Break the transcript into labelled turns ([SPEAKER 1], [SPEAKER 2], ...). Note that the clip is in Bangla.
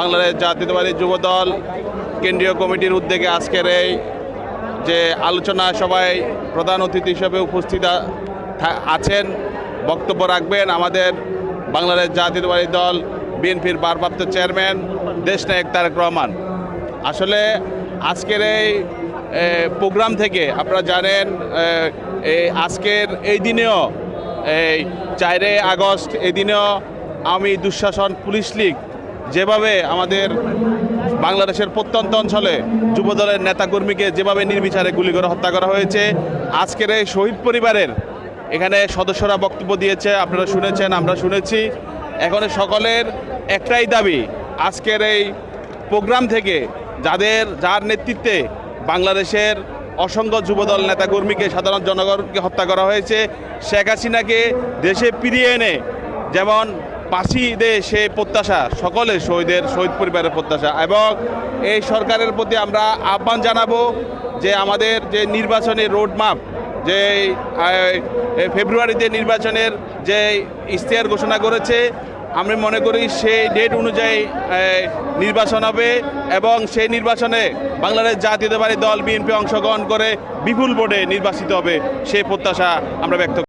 [SPEAKER 1] বাংলাদেশ জাতীয়তাবাদী যুব দল কেন্দ্রীয় কমিটির উদ্যোগে আজকের এই যে আলোচনা সবাই প্রধান অতিথি হিসেবে উপস্থিত আছেন, বক্তব্য রাখবেন আমাদের বাংলাদেশ জাতীয়তাবাদী দল বিএনপির ভারপ্রাপ্ত চেয়ারম্যান দেশনায়ক তারেক রহমান। আসলে আজকের এই প্রোগ্রাম থেকে আপনারা জানেন এই আজকের এই দিনেও, এই চারে আগস্ট এই দিনেও আমি দুঃশাসন পুলিশ লীগ যেভাবে আমাদের বাংলাদেশের প্রত্যন্ত অঞ্চলে যুবদলের নেতাকর্মীকে যেভাবে নির্বিচারে গুলি করে হত্যা করা হয়েছে, আজকের এই শহীদ পরিবারের এখানে সদস্যরা বক্তব্য দিয়েছে, আপনারা শুনেছেন, আমরা শুনেছি। এখন সকলের একটাই দাবি, আজকের এই প্রোগ্রাম থেকে যাদের, যার নেতৃত্বে বাংলাদেশের অসংখ্য যুবদল নেতাকর্মীকে, সাধারণ জনগণকে হত্যা করা হয়েছে, শেখ হাসিনাকে দেশে ফিরিয়ে এনে যেমন পাশি দে সে প্রত্যাশা, সকলে শহীদের, শহীদ পরিবারের প্রত্যাশা। এবং এই সরকারের প্রতি আমরা আহ্বান জানাব যে আমাদের যে নির্বাচনী রোডম্যাপ যে ফেব্রুয়ারিতে নির্বাচনের যে ইশতেহার ঘোষণা করেছে, আমি মনে করি সেই ডেট অনুযায়ী নির্বাচন হবে এবং সেই নির্বাচনে বাংলাদেশ জাতীয়তাবাদী দল, বিএনপি অংশগ্রহণ করে বিপুল ভোটে নির্বাচিত হবে, সেই প্রত্যাশা আমরা ব্যক্ত